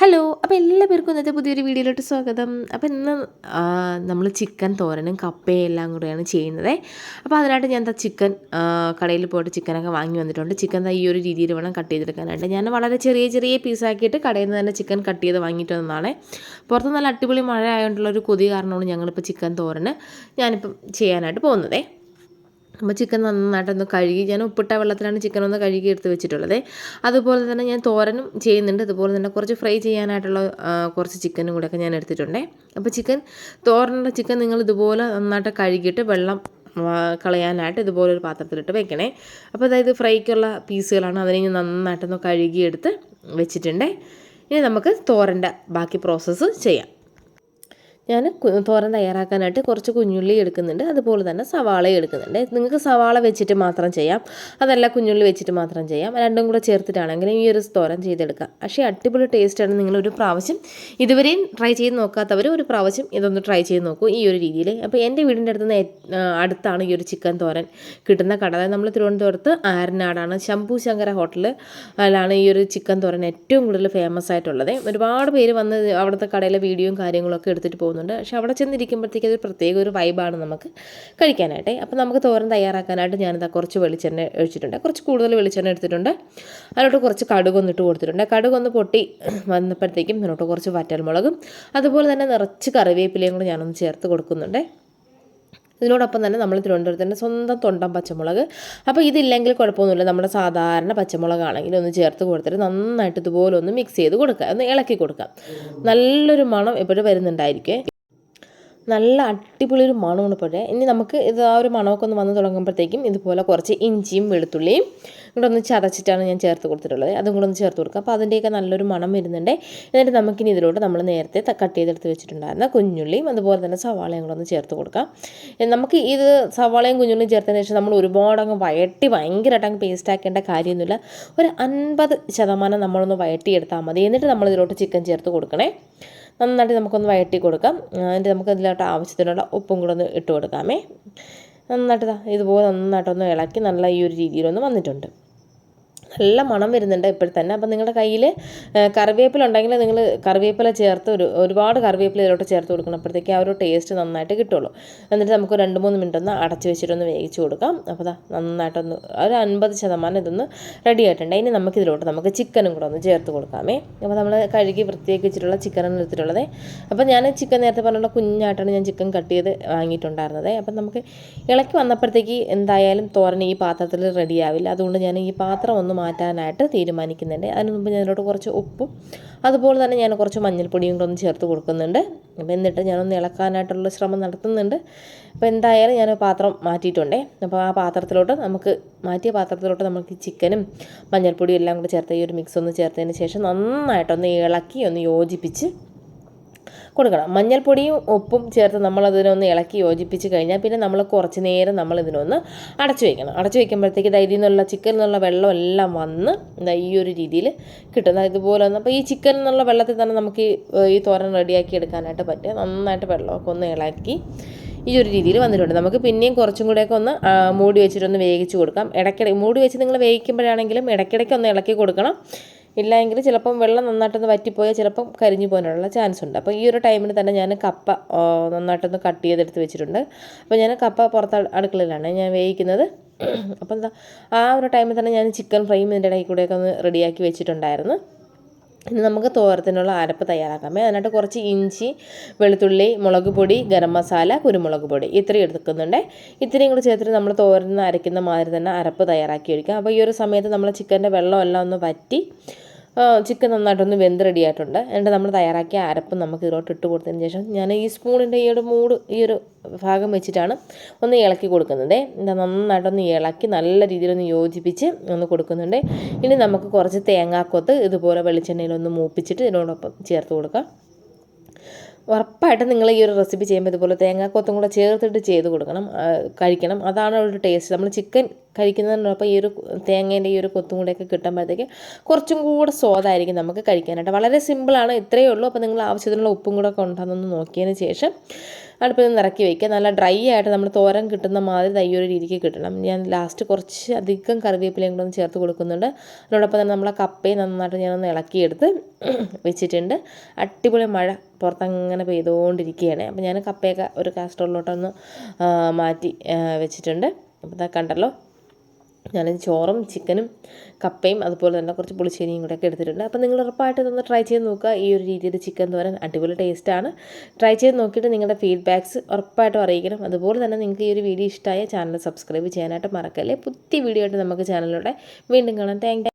Hello അപ്പോൾ എല്ലാ പേർക്കും ഇന്നത്തെ പുതിയൊരു വീഡിയോയിലോട്ട് സ്വാഗതം. അപ്പോൾ ഇന്ന് നമ്മൾ ചിക്കൻ തോരനും കപ്പയും എല്ലാം കൂടെയാണ് ചെയ്യുന്നത്. അപ്പോൾ അതിനായിട്ട് ഞാൻ ചിക്കൻ കടയിൽ പോയിട്ട് ചിക്കനൊക്കെ വാങ്ങി വന്നിട്ടുണ്ട്. ചിക്കൻ ഈ ഒരു രീതിയിൽ വേണം കട്ട് ചെയ്തെടുക്കാനായിട്ട്. ഞാൻ വളരെ ചെറിയ ചെറിയ പീസാക്കിയിട്ട് കടയിൽ നിന്ന് തന്നെ ചിക്കൻ കട്ട് ചെയ്ത് വാങ്ങിയിട്ട് വന്നതാണ്. പുറത്ത് നല്ല അടിപൊളി മഴ ആയതുകൊണ്ടുള്ള ഒരു കൊതി കാരണമാണ് ഞങ്ങളിപ്പോൾ ചിക്കൻ തോരന് ഞാനിപ്പം ചെയ്യാനായിട്ട് പോകുന്നതേ. അപ്പോൾ ചിക്കൻ നന്നായിട്ടൊന്ന് കഴുകി ഞാൻ ഉപ്പിട്ട വെള്ളത്തിലാണ് ചിക്കൻ ഒന്ന് കഴുകി എടുത്ത് വെച്ചിട്ടുള്ളത്. അതുപോലെ തന്നെ ഞാൻ തോരനും ചെയ്യുന്നുണ്ട്. അതുപോലെ തന്നെ കുറച്ച് ഫ്രൈ ചെയ്യാനായിട്ടുള്ള കുറച്ച് ചിക്കനും കൂടെയൊക്കെ ഞാൻ എടുത്തിട്ടുണ്ട്. അപ്പോൾ ചിക്കൻ തോരനുള്ള ചിക്കൻ നിങ്ങൾ ഇതുപോലെ നന്നായിട്ട് കഴുകിയിട്ട് വെള്ളം കളയാനായിട്ട് ഇതുപോലെ ഒരു പാത്രത്തിലിട്ട് വെക്കണേ. അപ്പോൾ അതായത് ഫ്രൈക്കുള്ള പീസുകളാണ് അതിനെ ഞാൻ നന്നായിട്ടൊന്ന് കഴുകിയെടുത്ത് വെച്ചിട്ടുണ്ട്. ഇനി നമുക്ക് തോരന്റെ ബാക്കി പ്രോസസ്സ് ചെയ്യാം. ഞാൻ തോരൻ തയ്യാറാക്കാനായിട്ട് കുറച്ച് കുഞ്ഞുള്ളി എടുക്കുന്നുണ്ട്. അതുപോലെ തന്നെ സവാള എടുക്കുന്നുണ്ട്. നിങ്ങൾക്ക് സവാള വെച്ചിട്ട് മാത്രം ചെയ്യാം. അതല്ല കുഞ്ഞുള്ളി വെച്ചിട്ട് മാത്രം ചെയ്യാം. രണ്ടും കൂടെ ചേർത്തിട്ടാണെങ്കിലും ഈ ഒരു തോരൻ ചെയ്തെടുക്കാം. പക്ഷേ അടിപൊളി ടേസ്റ്റാണ് നിങ്ങൾ ഒരു പ്രാവശ്യം ഇതുവരെയും ട്രൈ ചെയ്ത് നോക്കാത്തവർ ഒരു പ്രാവശ്യം ഇതൊന്ന് ട്രൈ ചെയ്ത് നോക്കൂ ഈ ഒരു രീതിയിൽ. അപ്പോൾ എന്റെ വീടിന്റെ അടുത്ത് അടുത്താണ് ഈ ഒരു ചിക്കൻ തോരൻ കിട്ടുന്ന കട. അതായത് നമ്മൾ തിരുവനന്തപുരത്ത് ആരനാടാണ് ശംഭു ശങ്കര ഹോട്ടലിലാണ് ഈ ഒരു ചിക്കൻ തോരൻ ഏറ്റവും കൂടുതൽ ഫേമസ് ആയിട്ടുള്ളത്. ഒരുപാട് പേര് വന്ന് അവിടുത്തെ കടയിലെ വീഡിയോയും കാര്യങ്ങളൊക്കെ എടുത്തിട്ട് പോകുന്നു തോന്നുന്നുണ്ട് പക്ഷെ അവിടെ ചെന്നിരിക്കുമ്പോഴത്തേക്ക് അതൊരു പ്രത്യേക ഒരു വൈബാണ് നമുക്ക് കഴിക്കാനായിട്ട്. അപ്പോൾ നമുക്ക് തോരൻ തയ്യാറാക്കാനായിട്ട് ഞാനിതാ കുറച്ച് വെളിച്ചെണ്ണ ഒഴിച്ചിട്ടുണ്ട്. കുറച്ച് കൂടുതൽ വെളിച്ചെണ്ണ എടുത്തിട്ടുണ്ട്. അതിലോട്ട് കുറച്ച് കടുകൊന്ന് ഇട്ട് കൊടുത്തിട്ടുണ്ട്. കടുകൊന്ന് പൊട്ടി വന്നപ്പോഴത്തേക്കും അതിനോട്ട് കുറച്ച് വറ്റൽമുളകും അതുപോലെ തന്നെ നിറച്ച് കറിവേപ്പിലയും കൂടെ ഞാനൊന്ന് ചേർത്ത് കൊടുക്കുന്നുണ്ട്. ഇതിനോടൊപ്പം തന്നെ നമ്മൾ തിരുവനന്തപുരത്തിന്റെ സ്വന്തം തൊണ്ടം പച്ചമുളക്. അപ്പോൾ ഇതില്ലെങ്കിൽ കുഴപ്പമൊന്നുമില്ല. നമ്മുടെ സാധാരണ പച്ചമുളകാണെങ്കിൽ ഒന്ന് ചേർത്ത് കൊടുത്തിട്ട് നന്നായിട്ട് ഇതുപോലെ ഒന്ന് മിക്സ് ചെയ്ത് കൊടുക്കുക. ഒന്ന് ഇളക്കി കൊടുക്കുക. നല്ലൊരു മണം എപ്പോഴും വരുന്നുണ്ടായിരിക്കും. നല്ല അടിപൊളി ഒരു മണമാണ് ഇപ്പോഴേ. ഇനി നമുക്ക് ഇത് ആ ഒരു മണമൊക്കെ ഒന്ന് വന്ന് തുടങ്ങുമ്പോഴത്തേക്കും ഇതുപോലെ കുറച്ച് ഇഞ്ചിയും വെളുത്തുള്ളിയും ഇവിടെ ഒന്ന് ചതച്ചിട്ടാണ് ഞാൻ ചേർത്ത് കൊടുത്തിട്ടുള്ളത്. അതും കൂടെ ഒന്ന് ചേർത്ത് കൊടുക്കുക അപ്പോൾ അതിന്റെയൊക്കെ നല്ലൊരു മണം വരുന്നുണ്ട്. എന്നിട്ട് നമുക്കിനി ഇതിലോട്ട് നമ്മൾ നേരത്തെ കട്ട് ചെയ്തെടുത്ത് വെച്ചിട്ടുണ്ടായിരുന്ന കുഞ്ഞുള്ളിയും അതുപോലെ തന്നെ സവാളയും കൂടെ ഒന്ന് ചേർത്ത് കൊടുക്കാം. നമുക്ക് ഇത് സവാളയും കുഞ്ഞുള്ളിയും ചേർത്തതിന് ശേഷം നമ്മൾ ഒരുപാട് അങ്ങ് വയട്ടി ഭയങ്കരമായിട്ട് അങ്ങ് പേസ്റ്റ് ആക്കേണ്ട കാര്യമൊന്നുമില്ല. ഒരു അൻപത് ശതമാനം നമ്മളൊന്ന് വയറ്റിയെടുത്താൽ മതി. എന്നിട്ട് നമ്മൾ ഇതിലോട്ട് ചിക്കൻ ചേർത്ത് കൊടുക്കണേ. നന്നായിട്ട് നമുക്കൊന്ന് വയറ്റി കൊടുക്കാം. എന്നിട്ട് നമുക്ക് അതിലോട്ട് ആവശ്യത്തിനുള്ള ഉപ്പും കൂടെ ഒന്ന് ഇട്ട് കൊടുക്കാമേ. നന്നായിട്ട് ഇതുപോലെ നന്നായിട്ടൊന്ന് ഇളക്കി നല്ല ഈ ഒരു രീതിയിലൊന്ന് വന്നിട്ടുണ്ട്. നല്ല മണം വരുന്നുണ്ട് ഇപ്പോഴും തന്നെ അപ്പം നിങ്ങളുടെ കയ്യിൽ കറിവേപ്പില ഉണ്ടെങ്കിൽ നിങ്ങൾ കറിവേപ്പില ചേർത്ത് ഒരു ഒരുപാട് കറിവേപ്പില ഇതിലോട്ട് ചേർത്ത് കൊടുക്കണം. അപ്പോഴത്തേക്ക് ആ ഒരു ടേസ്റ്റ് നന്നായിട്ട് കിട്ടുള്ളൂ. എന്നിട്ട് നമുക്ക് രണ്ട് മൂന്ന് മിനിറ്റ് ഒന്ന് അടച്ച് വെച്ചിട്ടൊന്ന് വേവിച്ച് കൊടുക്കാം. അപ്പോൾ അതാ നന്നായിട്ടൊന്ന് ഒരു അൻപത് ശതമാനം ഇതൊന്ന് റെഡി ആയിട്ടുണ്ട്. ഇനി നമുക്ക് ഇതിലോട്ട് നമുക്ക് ചിക്കനും കൂടെ ഒന്ന് ചേർത്ത് കൊടുക്കാമേ. അപ്പോൾ നമ്മൾ കഴുകി വൃത്തിയാക്കി വെച്ചിട്ടുള്ള ചിക്കനാണ് എടുത്തിട്ടുള്ളത്. അപ്പോൾ ഞാൻ ചിക്കൻ നേരത്തെ പറഞ്ഞുള്ള കുഞ്ഞായിട്ടാണ് ഞാൻ ചിക്കൻ കട്ട് ചെയ്ത് വാങ്ങിയിട്ടുണ്ടായിരുന്നത്. അപ്പം നമുക്ക് ഇളക്കി വന്നപ്പോഴത്തേക്ക് എന്തായാലും തോരൻ ഈ പാത്രത്തിൽ റെഡിയാവില്ല അതുകൊണ്ട് ഞാൻ ഈ പാത്രം ഒന്ന് മാറ്റാനായിട്ട് തീരുമാനിക്കുന്നുണ്ട്. അതിന് മുമ്പ് ഞാനോട് കുറച്ച് ഉപ്പും അതുപോലെ തന്നെ ഞാൻ കുറച്ച് മഞ്ഞൾപ്പൊടിയും കൂടെ ഒന്ന് ചേർത്ത് കൊടുക്കുന്നുണ്ട്. അപ്പോൾ എന്നിട്ട് ഞാനൊന്ന് ഇളക്കാനായിട്ടുള്ള ശ്രമം നടത്തുന്നുണ്ട്. അപ്പോൾ എന്തായാലും ഞാൻ പാത്രം മാറ്റിയിട്ടുണ്ടേ. അപ്പോൾ ആ പാത്രത്തിലോട്ട് നമുക്ക് മാറ്റിയ പാത്രത്തിലോട്ട് നമുക്ക് ചിക്കനും മഞ്ഞൾപ്പൊടിയും എല്ലാം കൂടെ ചേർത്ത് ഈ ഒരു മിക്സ് ഒന്ന് ചേർത്തതിന് ശേഷം നന്നായിട്ടൊന്ന് ഇളക്കി ഒന്ന് യോജിപ്പിച്ച് കൊടുക്കണം. മഞ്ഞൾപ്പൊടിയും ഉപ്പും ചേർത്ത് നമ്മളതിനൊന്ന് ഇളക്കി യോജിപ്പിച്ച് കഴിഞ്ഞാൽ പിന്നെ നമ്മൾ കുറച്ച് നേരം നമ്മൾ ഇതിനൊന്ന് അടച്ചു വയ്ക്കണം അടച്ചു വയ്ക്കുമ്പോഴത്തേക്ക് ഇതിൽ നിന്നുള്ള ചിക്കനിൽ നിന്നുള്ള വെള്ളം എല്ലാം വന്ന് ഈ ഒരു രീതിയിൽ കിട്ടുന്ന ഇതുപോലെ ഒന്ന് അപ്പോൾ ഈ ചിക്കൻ എന്നുള്ള വെള്ളത്തിൽ തന്നെ നമുക്ക് ഈ തോരൻ റെഡിയാക്കി എടുക്കാനായിട്ട് പറ്റും. നന്നായിട്ട് വെള്ളമൊക്കെ ഒന്ന് ഇളക്കി ഈ ഒരു രീതിയിൽ വന്നിട്ടുണ്ട്. നമുക്ക് പിന്നെയും കുറച്ചും കൂടെയൊക്കെ ഒന്ന് മൂടി വെച്ചിട്ടൊന്ന് വേവിച്ച് കൊടുക്കാം. ഇടയ്ക്കിടയ്ക്ക് മൂടി വെച്ച് നിങ്ങൾ വേവിക്കുമ്പോഴാണെങ്കിലും ഇടയ്ക്കിടയ്ക്ക് ഒന്ന് ഇളക്കി കൊടുക്കണം. ഇല്ലെങ്കിൽ ചിലപ്പം വെള്ളം നന്നായിട്ടൊന്ന് വറ്റിപ്പോയാൽ ചിലപ്പം കരിഞ്ഞു പോകാനുള്ള ചാൻസ് ഉണ്ട്. അപ്പോൾ ഈ ഒരു ടൈമിൽ തന്നെ ഞാൻ കപ്പ നന്നായിട്ടൊന്ന് കട്ട് ചെയ്തെടുത്ത് വെച്ചിട്ടുണ്ട്. അപ്പോൾ ഞാൻ കപ്പ പുറത്ത് അടുക്കളയിലാണ് ഞാൻ വേവിക്കുന്നത്. അപ്പോൾ എന്താ ആ ഒരു ടൈമിൽ തന്നെ ഞാൻ ചിക്കൻ ഫ്രൈയും ഇതിന്റെ ഇടയിൽ കൂടെയൊക്കെ ഒന്ന് റെഡിയാക്കി വെച്ചിട്ടുണ്ടായിരുന്നു. ഇനി നമുക്ക് തോരത്തിനുള്ള അരപ്പ് തയ്യാറാക്കാം. അതിനായിട്ട് കുറച്ച് ഇഞ്ചി വെളുത്തുള്ളി മുളക് പൊടി ഗരം മസാല കുരുമുളക് പൊടി ഇത്രയും എടുക്കുന്നുണ്ട് ഇത്രയും കൂടി ചേർത്തിട്ട് നമ്മൾ തോരന്ന് അരയ്ക്കുന്ന മാതിരി തന്നെ അരപ്പ് തയ്യാറാക്കി എടുക്കാം. അപ്പോൾ ഈ ഒരു സമയത്ത് നമ്മൾ ചിക്കന്റെ വെള്ളമെല്ലാം ഒന്ന് വറ്റി ചിക്കൻ നന്നായിട്ടൊന്ന് വെന്ത് റെഡിയായിട്ടുണ്ട് എന്നിട്ട് നമ്മൾ തയ്യാറാക്കിയ അരപ്പ് നമുക്ക് ഇതിലോട്ട് ഇട്ട് കൊടുത്തതിന് ശേഷം ഞാൻ ഈ സ്പൂണിന്റെ ഈ ഒരു മൂട് ഈ ഒരു ഭാഗം വെച്ചിട്ടാണ് ഒന്ന് ഇളക്കി കൊടുക്കുന്നത്. എന്താ നന്നായിട്ടൊന്ന് ഇളക്കി നല്ല രീതിയിലൊന്ന് യോജിപ്പിച്ച് ഒന്ന് കൊടുക്കുന്നുണ്ട്. ഇനി നമുക്ക് കുറച്ച് തേങ്ങാക്കൊത്ത് ഇതുപോലെ വെളിച്ചെണ്ണയിലൊന്ന് മൂപ്പിച്ചിട്ട് ഇതിനോടൊപ്പം ചേർത്ത് കൊടുക്കാം. ഉറപ്പായിട്ടും നിങ്ങൾ ഈ ഒരു റെസിപ്പി ചെയ്യുമ്പോൾ ഇതുപോലെ തേങ്ങാക്കൊത്തും കൂടെ ചേർത്തിട്ട് ചെയ്ത് കൊടുക്കണം കഴിക്കണം. അതാണ് ഒരു ടേസ്റ്റ് നമ്മൾ ചിക്കൻ കഴിക്കുന്നതിനോടൊപ്പം ഈ ഒരു തേങ്ങേന്റെ ഈ ഒരു കൊത്തും കൂടെയൊക്കെ കിട്ടുമ്പോഴത്തേക്ക് കുറച്ചും കൂടെ സ്വാദായിരിക്കും നമുക്ക് കഴിക്കാനായിട്ട്. വളരെ സിമ്പിളാണ് ഇത്രയേ ഉള്ളൂ. അപ്പോൾ നിങ്ങൾ ആവശ്യത്തിനുള്ള ഉപ്പും കൂടെ ഒക്കെ ഉണ്ടാകുന്നു നോക്കിയതിന് ശേഷം അടുപ്പിൽ നിന്ന് ഇറക്കി വയ്ക്കുക. നല്ല ഡ്രൈ ആയിട്ട് നമ്മൾ തോരൻ കിട്ടുന്ന മാതിരി തൈ ഒരു രീതിക്ക് കിട്ടണം. ഞാൻ ലാസ്റ്റ് കുറച്ച് അധികം കറിവേപ്പിലയും കൂടെ ഒന്ന് ചേർത്ത് കൊടുക്കുന്നുണ്ട്. അതിനോടൊപ്പം തന്നെ നമ്മളെ കപ്പയും നന്നായിട്ട് ഞാനൊന്ന് ഇളക്കിയെടുത്ത് വെച്ചിട്ടുണ്ട്. അടിപൊളി മഴ പുറത്തങ്ങനെ പെയ്തുകൊണ്ടിരിക്കുകയാണ്. അപ്പോൾ ഞാൻ കപ്പയൊക്കെ ഒരു കാസ്ട്രോളിലോട്ടൊന്ന് മാറ്റി വെച്ചിട്ടുണ്ട്. അപ്പോൾ കണ്ടല്ലോ ഞാൻ ചോറും ചിക്കനും കപ്പയും അതുപോലെ തന്നെ കുറച്ച് പുളിശ്ശേരിയും കൂടെ ഒക്കെ എടുത്തിട്ടുണ്ട്. അപ്പോൾ നിങ്ങൾ ഉറപ്പായിട്ട് ഇതൊന്ന് ട്രൈ ചെയ്ത് നോക്കുക. ഈ ഒരു രീതിയിൽ ചിക്കൻ തോരൻ അടിപൊളി ടേസ്റ്റാണ് ട്രൈ ചെയ്ത് നോക്കിയിട്ട് നിങ്ങളുടെ ഫീഡ്ബാക്ക്സ് ഉറപ്പായിട്ടും അറിയിക്കണം. അതുപോലെ തന്നെ നിങ്ങൾക്ക് ഈ ഒരു വീഡിയോ ഇഷ്ടമായ ചാനൽ സബ്സ്ക്രൈബ് ചെയ്യാനായിട്ട് മറക്കല്ലേ? പുതിയ വീഡിയോ ആയിട്ട് നമുക്ക് ചാനലിലൂടെ വീണ്ടും കാണാം. താങ്ക്